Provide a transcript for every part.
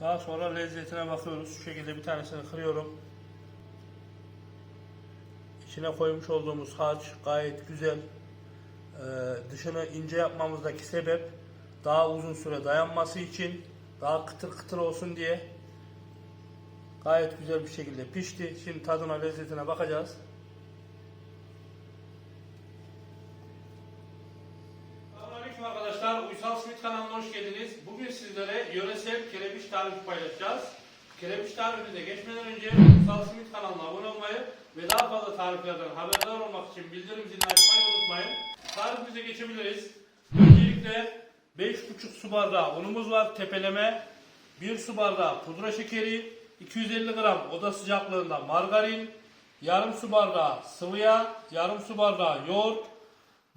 Daha sonra lezzetine bakıyoruz. Şu şekilde bir tanesini kırıyorum. İçine koymuş olduğumuz harç gayet güzel. Ee, dışını ince yapmamızdaki sebep daha uzun süre dayanması için daha kıtır kıtır olsun diye gayet güzel bir şekilde pişti. Şimdi tadına lezzetine bakacağız. Kerebiç tarifine geçmeden önce Uysal Simit kanalına abone olmayı ve daha fazla tariflerden haberdar olmak için bildirim zilini açmayı unutmayın. Tarifimize geçebiliriz. Öncelikle 5,5 su bardağı unumuz var tepeleme. 1 su bardağı pudra şekeri, 250 gram oda sıcaklığında margarin, yarım su bardağı sıvı yağ, yarım su bardağı yoğurt,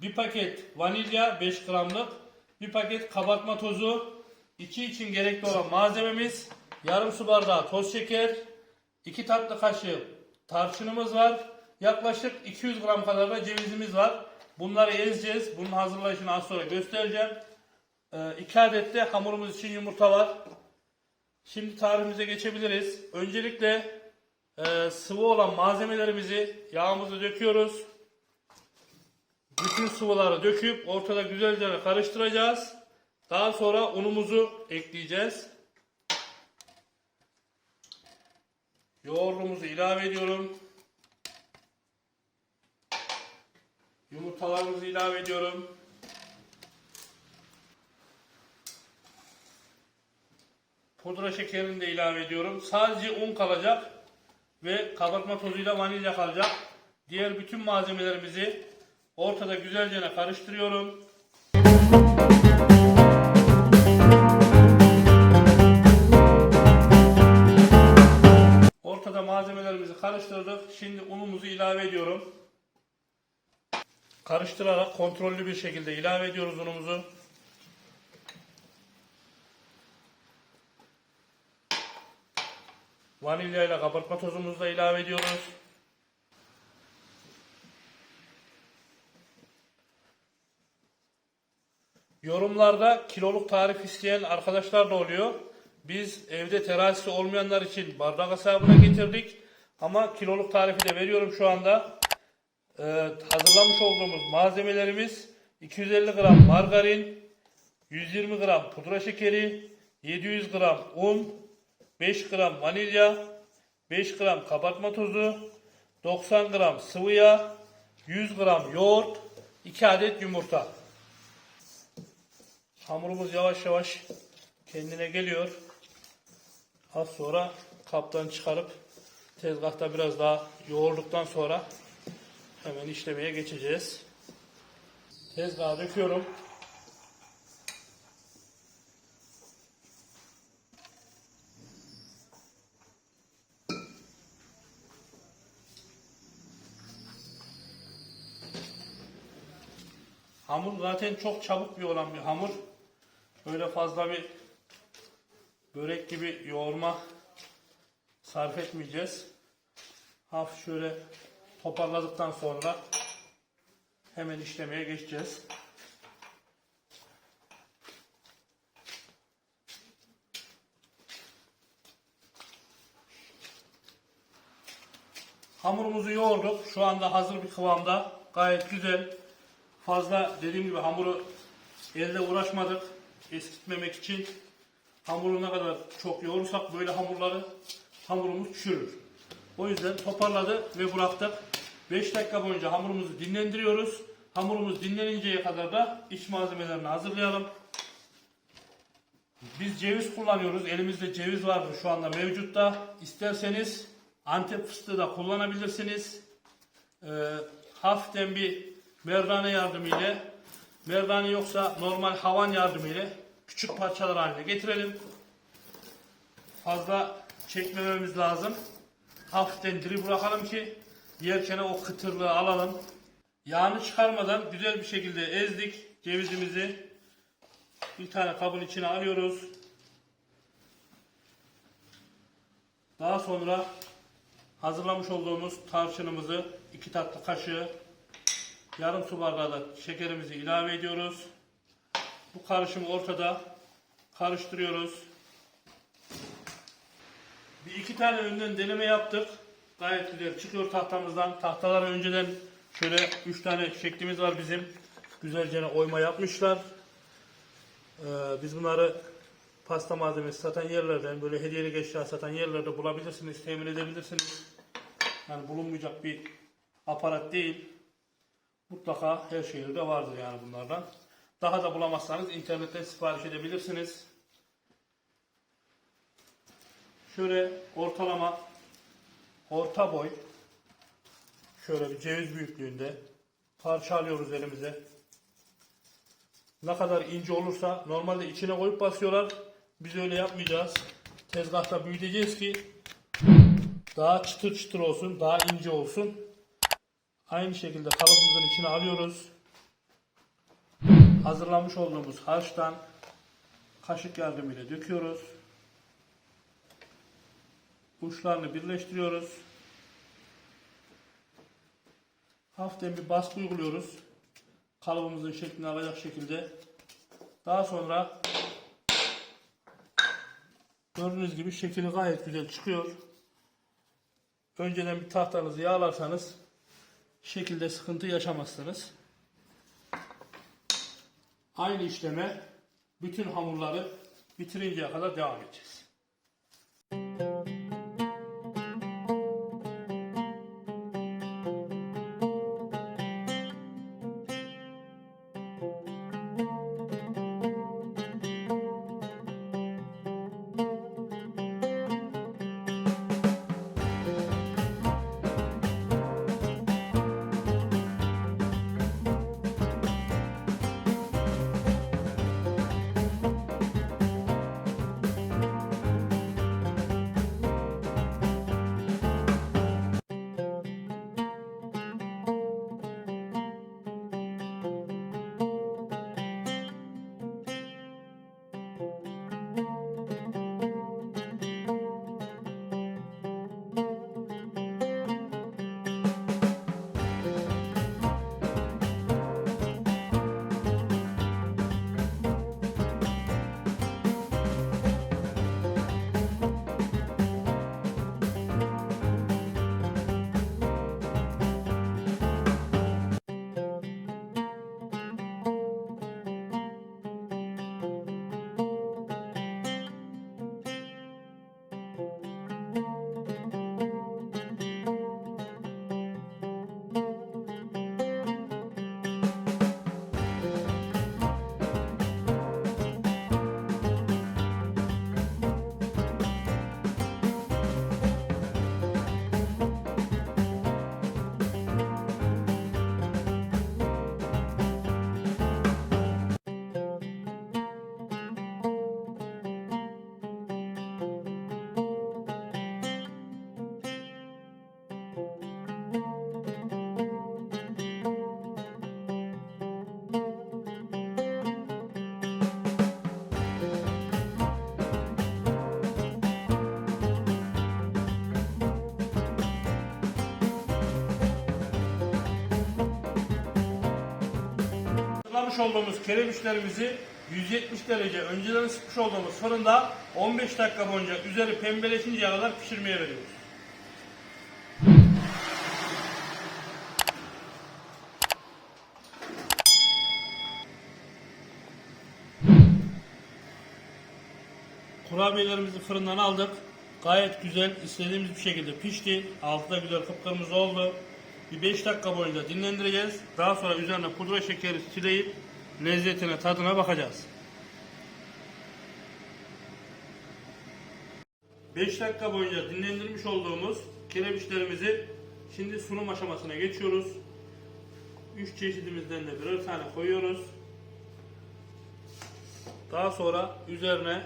bir paket vanilya 5 gramlık, bir paket kabartma tozu, 2 için gerekli olan malzememiz, yarım su bardağı toz şeker, 2 tatlı kaşığı tarçınımız var. Yaklaşık 200 gram kadar da cevizimiz var. Bunları ezeceğiz. Bunun hazırlayışını az sonra göstereceğim. 2 adet de hamurumuz için yumurta var. Şimdi tarifimize geçebiliriz. Öncelikle e, sıvı olan malzemelerimizi yağımızı döküyoruz. Bütün sıvıları döküp ortada güzelce karıştıracağız. Daha sonra unumuzu ekleyeceğiz. Yoğurdumuzu ilave ediyorum. Yumurtalarımızı ilave ediyorum. Pudra şekerini de ilave ediyorum. Sadece un kalacak ve kabartma tozuyla vanilya kalacak. Diğer bütün malzemelerimizi ortada güzelce karıştırıyorum. Ortada ilave ediyorum. Karıştırarak kontrollü bir şekilde ilave ediyoruz unumuzu. Vanilya ile kabartma tozumuzu da ilave ediyoruz. Yorumlarda kiloluk tarif isteyen arkadaşlar da oluyor. Biz evde terazisi olmayanlar için bardak hesabına getirdik. Ama kiloluk tarifi de veriyorum şu anda. Ee, hazırlamış olduğumuz malzemelerimiz 250 gram margarin, 120 gram pudra şekeri, 700 gram un, 5 gram vanilya, 5 gram kabartma tozu, 90 gram sıvı yağ, 100 gram yoğurt, 2 adet yumurta. Hamurumuz yavaş yavaş kendine geliyor. Az sonra kaptan çıkarıp tezgahta biraz daha yoğurduktan sonra hemen işlemeye geçeceğiz. Tezgaha döküyorum. Hamur zaten çok çabuk bir olan bir hamur. Böyle fazla bir börek gibi yoğurma sarf etmeyeceğiz. Hafif şöyle toparladıktan sonra hemen işlemeye geçeceğiz. Hamurumuzu yoğurduk. Şu anda hazır bir kıvamda. Gayet güzel. Fazla dediğim gibi hamuru elde uğraşmadık. Eskitmemek için hamuru ne kadar çok yoğurursak böyle hamurları hamurumuz çürür. O yüzden toparladı ve bıraktık. 5 dakika boyunca hamurumuzu dinlendiriyoruz. Hamurumuz dinleninceye kadar da iç malzemelerini hazırlayalım. Biz ceviz kullanıyoruz. Elimizde ceviz vardır şu anda mevcutta. İsterseniz Antep fıstığı da kullanabilirsiniz. Ee, hafiften bir merdane yardımıyla merdane yoksa normal havan yardımıyla küçük parçalar haline getirelim. Fazla çekmememiz lazım. Hafiften diri bırakalım ki yerken o kıtırlığı alalım. Yağını çıkarmadan güzel bir şekilde ezdik cevizimizi. Bir tane kabın içine alıyoruz. Daha sonra hazırlamış olduğumuz tarçınımızı iki tatlı kaşığı yarım su bardağı da şekerimizi ilave ediyoruz. Bu karışımı ortada karıştırıyoruz. Bir iki tane önden deneme yaptık. Gayet güzel çıkıyor tahtamızdan. Tahtaları önceden şöyle üç tane şeklimiz var bizim. Güzelce oyma yapmışlar. Ee, biz bunları pasta malzemesi satan yerlerden, böyle hediyelik eşya satan yerlerde bulabilirsiniz, temin edebilirsiniz. Yani bulunmayacak bir aparat değil. Mutlaka her şehirde vardır yani bunlardan. Daha da bulamazsanız internetten sipariş edebilirsiniz. Şöyle ortalama orta boy şöyle bir ceviz büyüklüğünde parça alıyoruz elimize. Ne kadar ince olursa normalde içine koyup basıyorlar. Biz öyle yapmayacağız. Tezgahta büyüteceğiz ki daha çıtır çıtır olsun, daha ince olsun. Aynı şekilde kalıbımızın içine alıyoruz. Hazırlamış olduğumuz harçtan kaşık yardımıyla döküyoruz. Uçlarını birleştiriyoruz. Hafiften bir baskı uyguluyoruz. Kalıbımızın şeklini alacak şekilde. Daha sonra gördüğünüz gibi şekili gayet güzel çıkıyor. Önceden bir tahtanızı yağlarsanız şekilde sıkıntı yaşamazsınız. Aynı işleme bütün hamurları bitirinceye kadar devam edeceğiz. Hazırlamış olduğumuz keremişlerimizi 170 derece önceden ısıtmış olduğumuz fırında 15 dakika boyunca üzeri pembeleşinceye kadar pişirmeye veriyoruz. Kurabiyelerimizi fırından aldık. Gayet güzel, istediğimiz bir şekilde pişti. Altı da güzel kıpkırmızı oldu. Bir 5 dakika boyunca dinlendireceğiz. Daha sonra üzerine pudra şekeri sileyip lezzetine, tadına bakacağız. 5 dakika boyunca dinlendirmiş olduğumuz keremişlerimizi şimdi sunum aşamasına geçiyoruz. 3 çeşidimizden de birer tane koyuyoruz. Daha sonra üzerine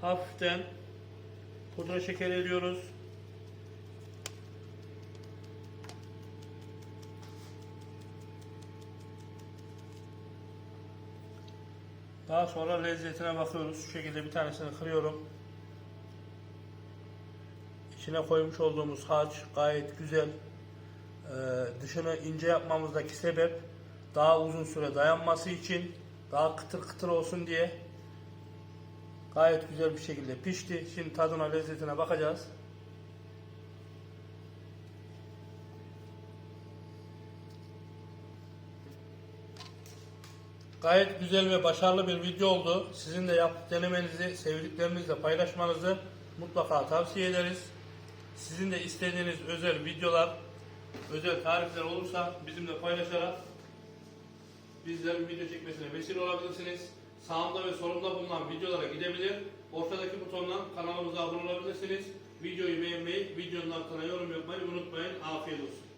hafiften pudra şekeri ediyoruz. Daha sonra lezzetine bakıyoruz. Şu şekilde bir tanesini kırıyorum. İçine koymuş olduğumuz harç gayet güzel. Ee, dışını ince yapmamızdaki sebep daha uzun süre dayanması için daha kıtır kıtır olsun diye gayet güzel bir şekilde pişti. Şimdi tadına lezzetine bakacağız. Gayet güzel ve başarılı bir video oldu. Sizin de yapıp denemenizi, sevdiklerinizle paylaşmanızı mutlaka tavsiye ederiz. Sizin de istediğiniz özel videolar, özel tarifler olursa bizimle paylaşarak bizlerin video çekmesine vesile olabilirsiniz. Sağımda ve solumda bulunan videolara gidebilir. Ortadaki butondan kanalımıza abone olabilirsiniz. Videoyu beğenmeyi, videonun altına yorum yapmayı unutmayın. Afiyet olsun.